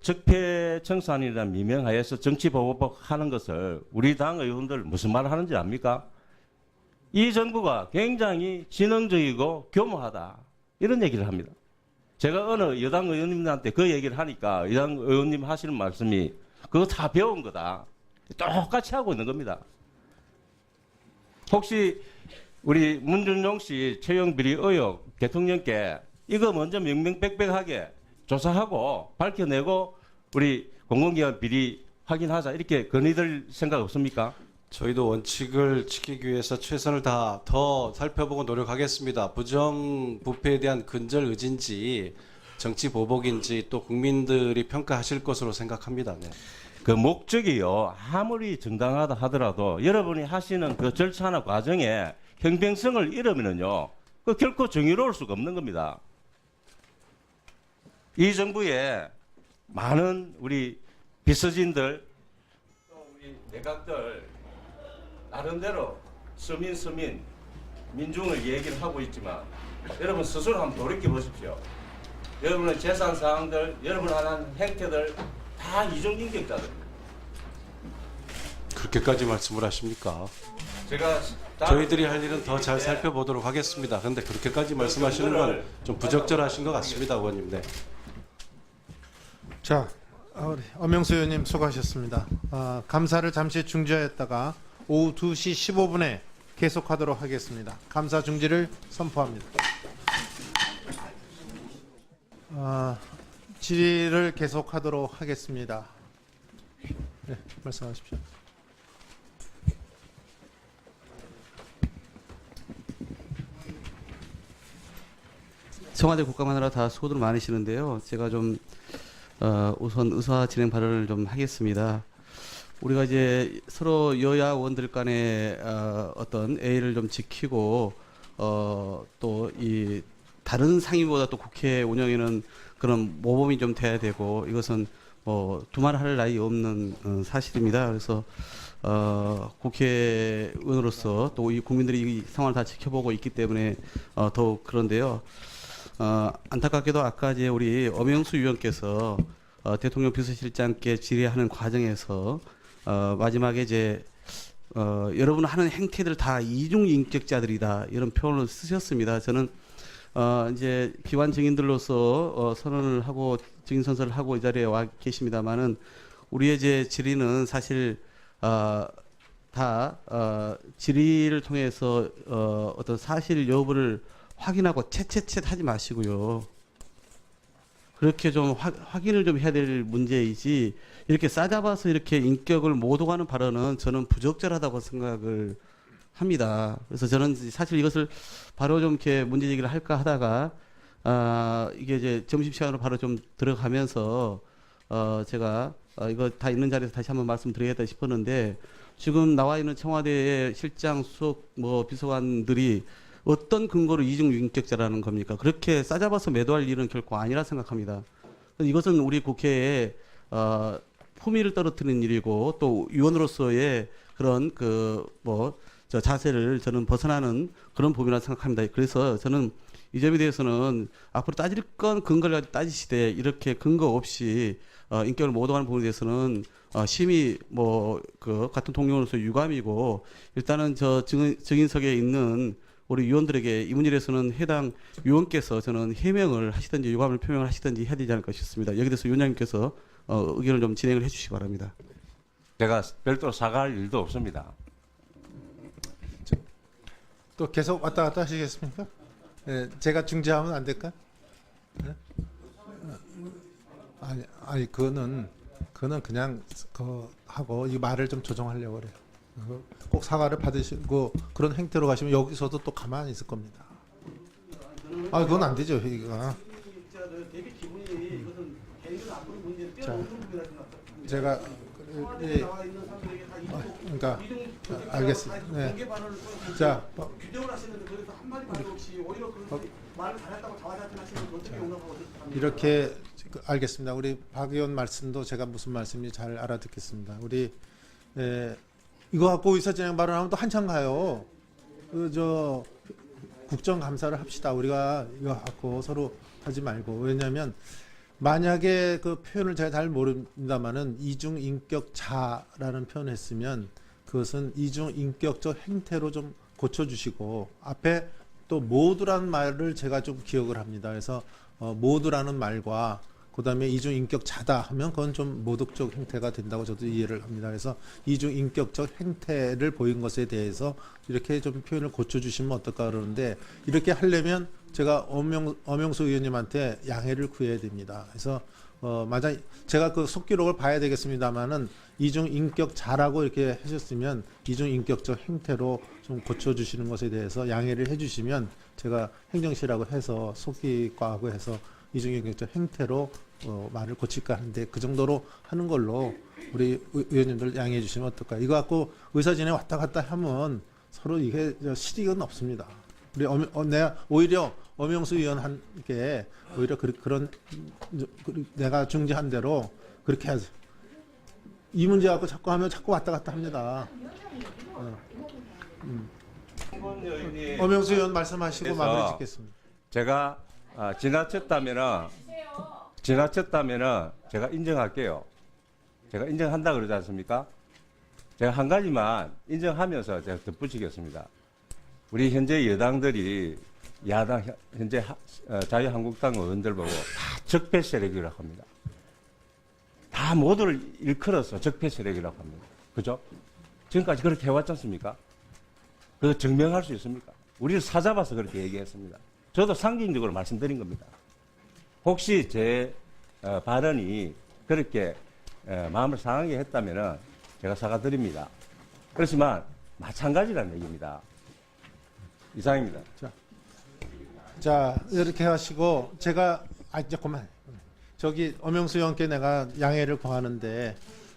적폐 청산이라는 미명하에서 정치보복 하는 것을 우리 당 의원들 무슨 말을 하는지 압니까? 이 정부가 굉장히 지능적이고 교모하다. 이런 얘기를 합니다. 제가 어느 여당 의원님한테 그 얘기를 하니까 여당 의원님 하시는 말씀이 그거 다 배운 거다. 똑같이 하고 있는 겁니다. 혹시 우리 문준용 씨 채용 비리 의혹 대통령께 이거 먼저 명명백백하게 조사하고 밝혀내고 우리 공공기관 비리 확인하자 이렇게 건의될 생각 없습니까? 저희도 원칙을 지키기 위해서 최선을 다 더 살펴보고 노력하겠습니다. 부정 부패에 대한 근절 의지인지 정치 보복인지 또 국민들이 평가하실 것으로 생각합니다. 네. 그 목적이요 아무리 정당하다 하더라도 여러분이 하시는 그 절차나 과정에 형평성을 잃으면은요 그 결코 정의로울 수가 없는 겁니다. 이 정부에 많은 우리 비서진들 또 우리 내각들 나름대로 서민 서민 민중을 얘기를 하고 있지만 여러분 스스로 한번 돌이켜 보십시오. 여러분의 재산 사항들, 여러분 하는 행태들 다 이중인격자들입니다. 그렇게까지 말씀을 하십니까? 제가 저희들이 할 일은 더 잘 살펴보도록 하겠습니다. 그런데 그렇게까지 말씀하시는 건 좀 부적절하신 것 같습니다, 의원님. 네. 자, 아, 우리 엄영수 의원님 수고하셨습니다. 아, 감사를 잠시 중지하였다가 오후 2시 15분에 계속하도록 하겠습니다. 감사 중지를 선포합니다. 아, 질의를 계속하도록 하겠습니다. 네, 말씀하십시오. 청와대 국감하느라 다 수고들 많으시는데요. 제가 좀 어, 우선 의사 진행 발언을 좀 하겠습니다. 우리가 이제 서로 여야 의원들 간의 어, 어떤 A를 좀 지키고 어, 또 이 다른 상임보다 또 국회 운영에는 그런 모범이 좀 돼야 되고 이것은 뭐 두말할 나위 없는 어, 사실입니다. 그래서 어, 국회의원으로서 또 이 국민들이 이 상황을 다 지켜보고 있기 때문에 어, 더욱 그런데요. 어, 안타깝게도 아까 이제 우리 엄영수 위원께서 어, 대통령 비서실장께 질의하는 과정에서 어, 마지막에 이제 어, 여러분 하는 행태들 다 이중 인격자들이다 이런 표현을 쓰셨습니다. 저는 어, 이제 기관 증인들로서 어, 선언을 하고 증인 선서를 하고 이 자리에 와 계십니다만은 우리의 이제 질의는 사실 어, 다 어, 질의를 통해서 어, 어떤 사실 여부를 확인하고 채채채 하지 마시고요. 그렇게 좀 화- 확인을 좀 해야 될 문제이지 이렇게 싸잡아서 이렇게 인격을 못 오가는 발언은 저는 부적절하다고 생각을 합니다. 그래서 저는 사실 이것을 바로 좀 이렇게 문제 제기를 할까 하다가 아 이게 이제 점심 시간으로 바로 좀 들어가면서 어 제가 어, 이거 다 있는 자리에서 다시 한번 말씀드리겠다 싶었는데 지금 나와 있는 청와대의 실장 수석 뭐 비서관들이 어떤 근거로 이중 인격자라는 겁니까? 그렇게 싸잡아서 매도할 일은 결코 아니라 생각합니다. 이것은 우리 국회에 어, 품위를 떨어뜨리는 일이고 또 위원으로서의 그런 그뭐 저 자세를 저는 벗어나는 그런 부분이라 생각합니다. 그래서 저는 이 점에 대해서는 앞으로 따질 건 근거를 따지시되 이렇게 근거 없이 어, 인격을 모독하는 부분에 대해서는 어, 심히 뭐 그 같은 동료로서 유감이고 일단은 저 증인, 증인석에 있는 우리 위원들에게 이 문제에서는 해당 위원께서 저는 해명을 하시든지 유감을 표명을 하시든지 해야 되지 않을까 싶습니다. 여기 대해서 위원장님께서 어, 의견을 좀 진행을 해주시기 바랍니다. 제가 별도로 사과할 일도 없습니다. 또 계속 왔다 갔다 하시겠습니까? 네, 제가 중지하면 안 될까? 네? 아니, 아니 그거는 그거는 그냥 그 하고 이 말을 좀 조정하려고 그래요. 그거 꼭 사과를 받으시고 그런 행태로 가시면 여기서도 또 가만히 있을 겁니다. 아 그건 안 되죠 이거. 자, 제가 예, 아, 그러니까 아, 알겠습니다. 네. 자, 어, 그 이렇게 그, 알겠습니다. 우리 박 의원 말씀도 제가 무슨 말씀인지 잘 알아듣겠습니다. 우리 에, 이거 갖고 의사진행 발언하면 또 한참 가요. 그 저 국정감사를 합시다. 우리가 이거 갖고 서로 하지 말고 왜냐하면 만약에 그 표현을 제가 잘 모릅니다만은 이중 인격자라는 표현을 했으면 그것은 이중 인격적 행태로 좀 고쳐주시고 앞에 또 모두라는 말을 제가 좀 기억을 합니다. 그래서 어, 모두라는 말과 그다음에 이중 인격자다 하면 그건 좀 모독적 행태가 된다고 저도 이해를 합니다. 그래서 이중 인격적 행태를 보인 것에 대해서 이렇게 좀 표현을 고쳐 주시면 어떨까 그러는데 이렇게 하려면 제가 엄영, 엄영수 의원님한테 양해를 구해야 됩니다. 그래서 어, 만약 제가 그 속기록을 봐야 되겠습니다만은 이중 인격자라고 이렇게 하셨으면 이중 인격적 행태로 좀 고쳐 주시는 것에 대해서 양해를 해 주시면 제가 행정실하고 해서 속기과하고 해서 이중 인격적 행태로 어, 말을 고칠까 하는데 그 정도로 하는 걸로 우리 의- 의원님들 양해해 주시면 어떨까? 이거 갖고 의사 진행 왔다 갔다 하면 서로 이게 저 실익은 없습니다. 우리 엄, 어, 내가 오히려 엄영수 의원한테 오히려 그, 음, 그, 내가 중지한 대로 그렇게 하세요. 이 문제 갖고 자꾸 하면 자꾸 왔다 갔다 합니다. 어. 음. 엄영수 의원 말씀하시고 마무리 짓겠습니다. 제가 아, 지나쳤다면은 지나쳤다면은 제가 인정할게요. 제가 인정한다 그러지 않습니까? 제가 한 가지만 인정하면서 제가 덧붙이겠습니다. 우리 현재 여당들이 야당 현- 현재 하- 어, 자유한국당 의원들 보고 다 적폐 세력이라고 합니다. 다 모두를 일컬어서 적폐 세력이라고 합니다. 그죠? 지금까지 그렇게 해왔지 않습니까? 그거 증명할 수 있습니까? 우리를 사잡아서 그렇게 얘기했습니다. 저도 상징적으로 말씀드린 겁니다. 혹시 제 어, 발언이 그렇게 어, 마음을 상하게 했다면 제가 사과드립니다. 그렇지만 마찬가지라는 얘기입니다. 이상입니다. 자 이렇게 하시고 제가 아 이제 그만 저기 엄영수 의원께 내가 양해를 구하는데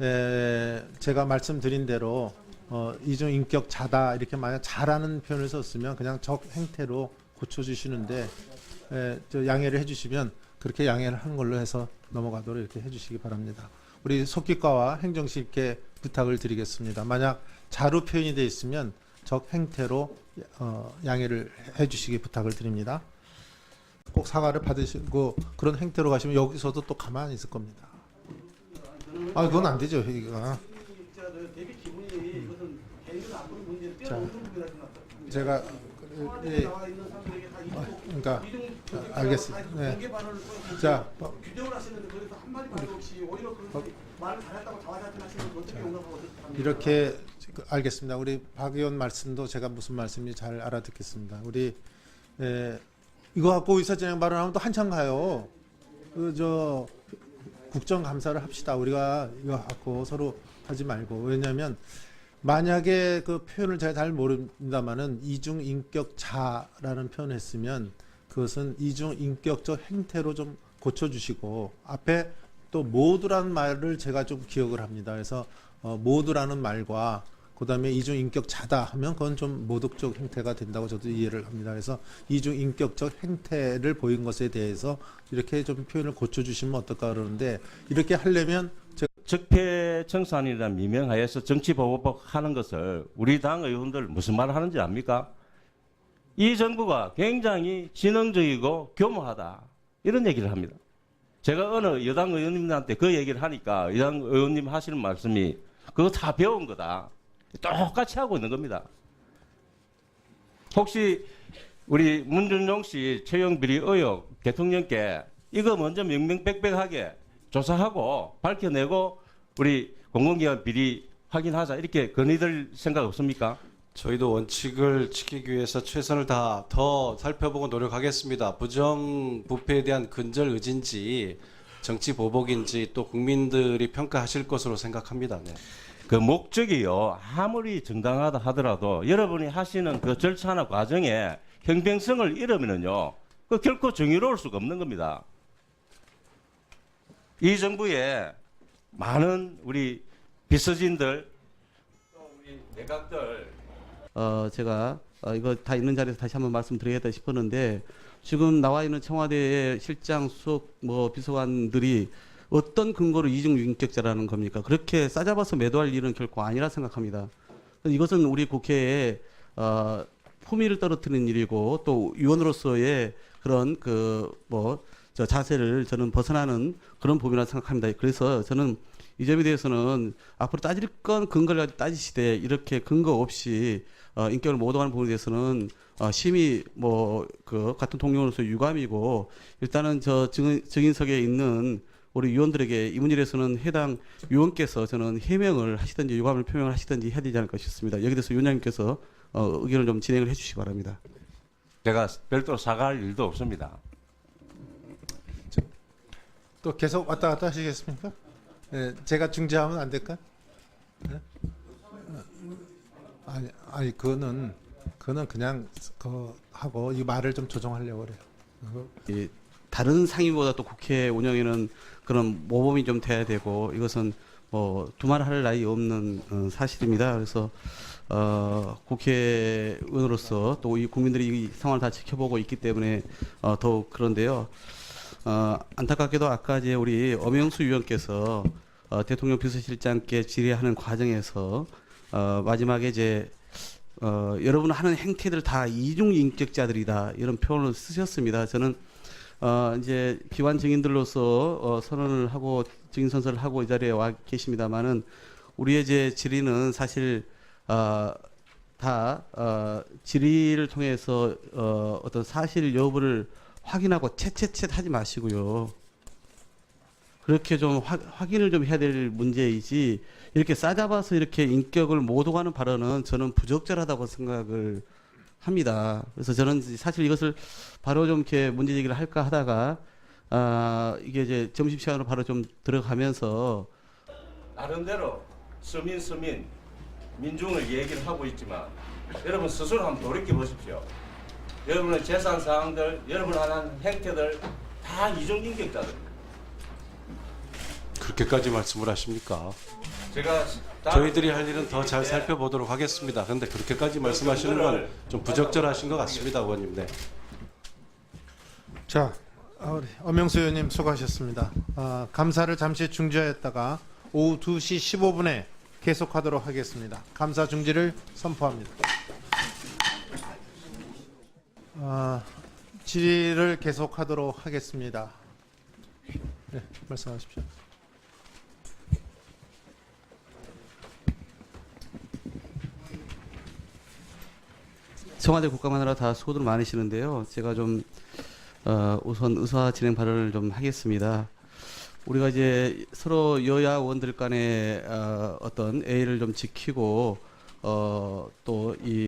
에, 제가 말씀드린 대로 어, 이중 인격 자다 이렇게 만약 잘하는 표현을 썼으면 그냥 적 행태로 고쳐주시는데 에, 저 양해를 해주시면 그렇게 양해를 하는 걸로 해서 넘어가도록 이렇게 해주시기 바랍니다. 우리 속기과와 행정실께 부탁을 드리겠습니다. 만약 자루 표현이 되어 있으면 적 행태로 어, 양해를 해주시기 부탁을 드립니다. 꼭 사과를 받으시고 그런 행태로 가시면 여기서도 또 가만히 있을 겁니다. 아 그건 안 되죠 회의가. 자, 제가 예, 아, 그러니까 아, 알겠습니다. 네. 자, 어, 규정을 하시는데 거기서 한 마디 말도 없이 오히려 그 말을 잘했다고 자화자찬 하시는 건 어떻게 용납하고 어떻게 이렇게 그, 알겠습니다. 우리 박 의원 말씀도 제가 무슨 말씀인지 잘 알아듣겠습니다. 우리 에, 이거 갖고 의사진행 발언하면 또 한참 가요. 그 저 국정감사를 합시다. 우리가 이거 갖고 서로 하지 말고 왜냐하면 만약에 그 표현을 제가 잘 모릅니다만은 이중 인격자라는 표현을 했으면 그것은 이중 인격적 행태로 좀 고쳐 주시고 앞에 또 모두라는 말을 제가 좀 기억을 합니다. 그래서 어, 모두라는 말과 그다음에 이중 인격자다 하면 그건 좀 모독적 행태가 된다고 저도 이해를 합니다. 그래서 이중 인격적 행태를 보인 것에 대해서 이렇게 좀 표현을 고쳐 주시면 어떨까 그러는데 이렇게 하려면 적폐 청산이라는 미명하에서 정치보호법 하는 것을 우리 당 의원들 무슨 말을 하는지 압니까? 이 정부가 굉장히 지능적이고 교모하다 이런 얘기를 합니다. 제가 어느 여당 의원님한테 그 얘기를 하니까 여당 의원님 하시는 말씀이 그거 다 배운 거다. 똑같이 하고 있는 겁니다. 혹시 우리 문준용 씨 채용 비리 의혹 대통령께 이거 먼저 명명백백하게 조사하고 밝혀내고 우리 공공기관 비리 확인하자 이렇게 건의될 생각 없습니까? 저희도 원칙을 지키기 위해서 최선을 다 더 살펴보고 노력하겠습니다. 부정 부패에 대한 근절 의지인지 정치 보복인지 또 국민들이 평가하실 것으로 생각합니다. 네. 그 목적이요 아무리 정당하다 하더라도 여러분이 하시는 그 절차나 과정에 형평성을 잃으면은요 그 결코 정의로울 수가 없는 겁니다. 이 정부에 많은 우리 비서진들 또 우리 내각들 어, 제가 어, 이거 다 있는 자리에서 다시 한번 말씀드리겠다 싶었는데 지금 나와 있는 청와대의 실장, 수석, 뭐 비서관들이 어떤 근거로 이중 인격자라는 겁니까? 그렇게 싸잡아서 매도할 일은 결코 아니라 생각합니다. 이것은 우리 국회에 어, 품위를 떨어뜨리는 일이고 또 위원으로서의 그런 그 뭐 저 자세를 저는 벗어나는 그런 부분이라 생각합니다. 그래서 저는 이 점에 대해서는 앞으로 따질 건 근거를 따지시되 이렇게 근거 없이 어, 인격을 모독하는 부분에 대해서는 어, 심히 뭐 그 같은 동료로서 유감이고 일단은 저 증인, 증인석에 있는 우리 위원들에게 이 문제에 대해서는 해당 위원께서 저는 해명을 하시든지 유감을 표명을 하시든지 해야 되지 않을까 싶습니다. 여기 대해서 위원장님께서 어, 의견을 좀 진행을 해주시기 바랍니다. 제가 별도로 사과할 일도 없습니다. 또 계속 왔다 갔다 하시겠습니까? 예, 제가 중재하면 안 될까? 예? 아니, 아니 그거는 그거는 그냥 그 하고 이 말을 좀 조정하려고 그래요. 그이 다른 상임보다 또 국회 운영에는 그런 모범이 좀 돼야 되고 이것은 뭐 두말할 나위 없는 어, 사실입니다. 그래서 어, 국회의원으로서 또 이 국민들이 이 상황을 다 지켜보고 있기 때문에 어, 더욱 그런데요. 어, 안타깝게도 아까 이제 우리 엄영수 위원께서 어, 대통령 비서실장께 질의하는 과정에서 어, 마지막에 이제 어, 여러분 하는 행태들 다 이중 인격자들이다 이런 표현을 쓰셨습니다. 저는 어, 이제 비관 증인들로서 어, 선언을 하고 증인 선서를 하고 이 자리에 와 계십니다만은 우리의 이제 질의는 사실 어, 다 어, 질의를 통해서 어, 어떤 사실 여부를 확인하고 채채채 하지 마시고요. 그렇게 좀 확, 확인을 좀 해야 될 문제이지 이렇게 싸잡아서 이렇게 인격을 모독하는 발언은 저는 부적절하다고 생각을 합니다. 그래서 저는 사실 이것을 바로 좀 이렇게 문제 제기를 할까 하다가 아 이게 이제 점심 시간으로 바로 좀 들어가면서 나름대로 서민 서민 민중을 얘기를 하고 있지만 여러분 스스로 한번 돌이켜 보십시오. 여러분의 재산 사항들, 여러분 하는 행태들 다 이중 인격자들입니다. 그렇게까지 말씀을 하십니까? 제가 다- 저희들이 할 일은 더 잘 살펴보도록 하겠습니다. 그런데 그렇게까지 말씀하시는 건 좀 부적절하신 것 같습니다, 의원님. 네. 자, 아, 우리 엄영수 의원님 수고하셨습니다. 아, 감사를 잠시 중지하였다가 오후 2시 15분에 계속하도록 하겠습니다. 감사 중지를 선포합니다. 아, 질의를 계속하도록 하겠습니다. 네, 말씀하십시오. 청와대 국감하느라 다 수고들 많으시는데요. 제가 좀 어, 우선 의사 진행 발언을 좀 하겠습니다. 우리가 이제 서로 여야 의원들 간의 어, 어떤 A를 좀 지키고 어, 또이